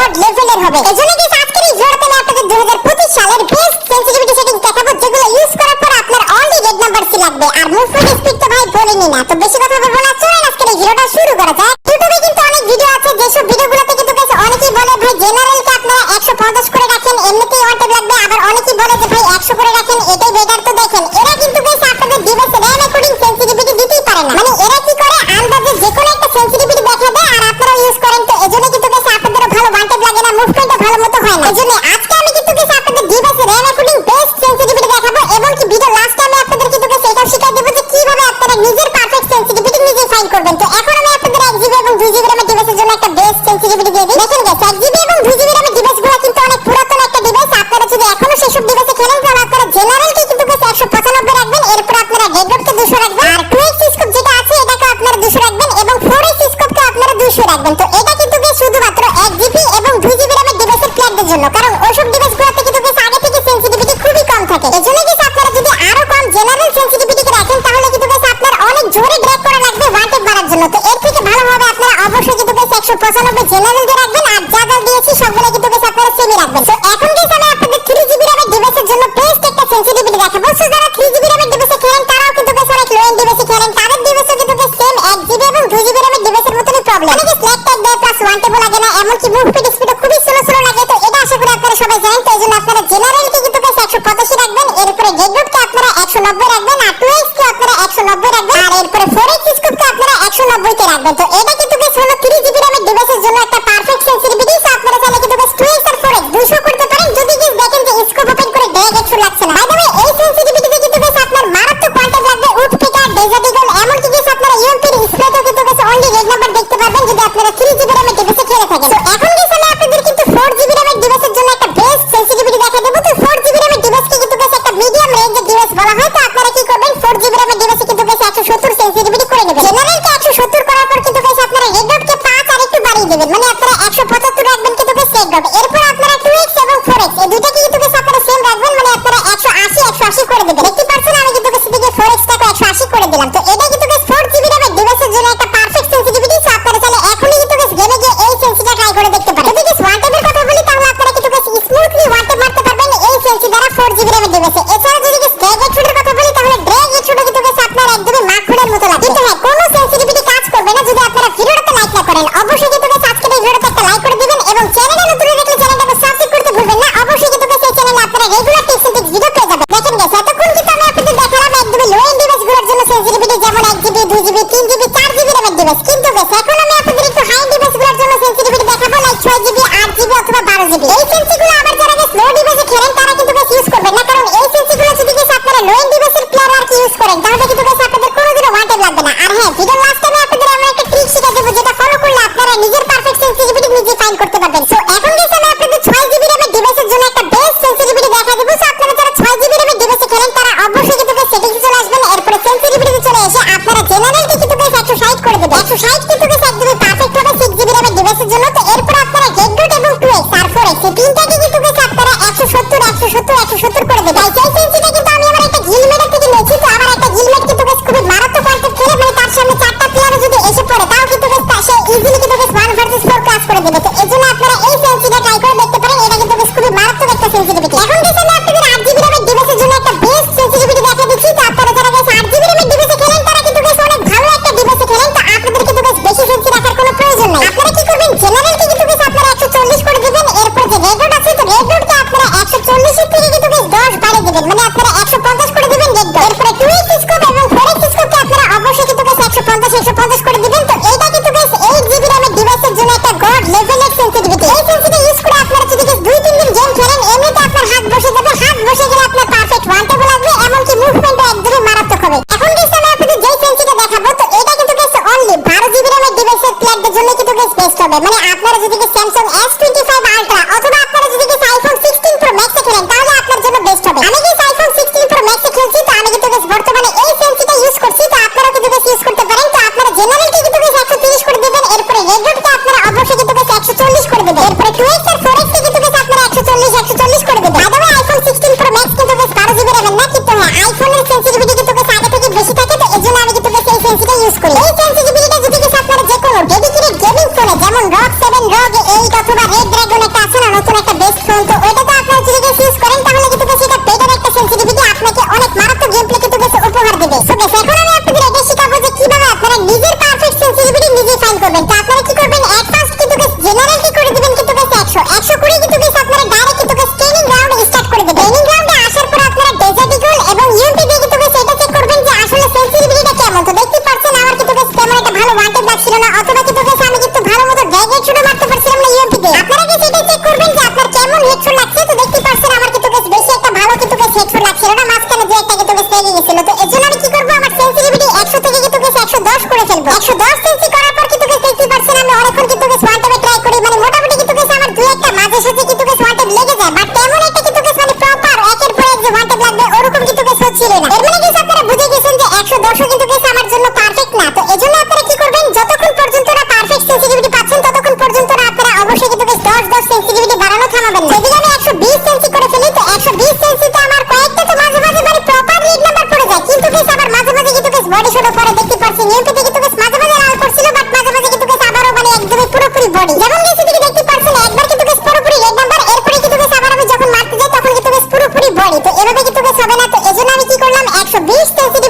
God লেভেলের হবে। এজন্য কি আজকের এই জোর আমি আপনাদের 2025 সালের বেস্ট সেনসিটিভিটি সেটিং দেখাবো, যেগুলো ইউজ করার পর আপনার অনলি রেড নাম্বার নাম্বারসই লাগবে আর মুভমেন্ট স্পিড তো ভাই বলিনি না। তো বেশি কথা বলব না, চলেন আজকে এই ভিডিওটা শুরু করা যাক। ইউটিউবে কিন্তু অনেক ভিডিও আছে, যেসব করবেন তো? এখন আমি আপনাদের এক জিবি এবং দুই জিবি র্যামের ডিভাইসের জন্য একটা বেস্ট সেনসিটিভিটি দিয়ে দিই। দেখেন गाइस এক জিবি এবং দুই জিবি র্যামের ডিভাইসগুলো কিন্তু অনেক পুরাতন একটা ডিভাইস আপনারা যদি এখনও সেই সব ডিভাইসে খেলেন, তাহলে আপনারা জেনারেলকে কিন্তু गाइस 195 রাখবেন। এরপর আপনারা ডেডরকে 200 রাখবেন। আর কুইক স্কোপ যেটা আছে, এটাকে আপনারা 200 রাখবেন এবং ফোর 4x স্কোপকে আপনারা 200 রাখবেন। তো এটা কিন্তু गाइस শুধুমাত্র এক জিবি এবং দুই জিবি র্যামের ডিভাইসের প্লেয়ারদের জন্য। কারণ রেড কে আপনারা 190 রাখবেন আর 2x কে আপনারা 190 রাখবেন। আর এরপরে 4x কে আপনারা 190 তে রাখবেন। তো আপনারা 2x এবং 4x এই দুইটাকে কিন্তু আপনারা সেম রাখবেন মানে আপনারা 180 180 করে দিবেন। আমি আপনাদের একটু হাই ডিভাইসগুলোর জন্য সেন্সিটিভিটি দেখাবো লাইক 6 জিবি 8 জিবি অথবা 12 জিবি এই সেন্সিগুলো আবার যারা গেস লো ডিভাইসে খেলেন, তারা কিন্তু গেস ইউজ করবেন। না, কারণ এই সেন্সিগুলো যদি গেস আপনারা লো এন্ড ডিভাইসের প্লেয়ার আর কি ইউজ করেন, তাহলে কিন্তু হ্যাঁ, নিজের পারফেক্ট সেন্সিটিভিটি নিজে ফাইন্ড করতে পারবেন। সো বডি শট পরে দেখতে পারছি নিউকে থেকে বেশ মাঝে মাঝে লাল করছিল বাট মাঝে মাঝে কিন্তু বেশ আবারও মানে একদমই পুরোপুরি বডি। যেমন নিচে দিকে দেখতে পারছিল একবার কিন্তু তোকে পুরোপুরি এক নাম্বার এরপরে কিন্তু বেশ আবার আমি যখন মারতে যাই, তখন কিন্তু তোকে পুরোপুরি বডি। তো এভাবে কিন্তু বেশ হবে না, তো এজন্য আমি কি করলাম 120 সেন্টিমিটার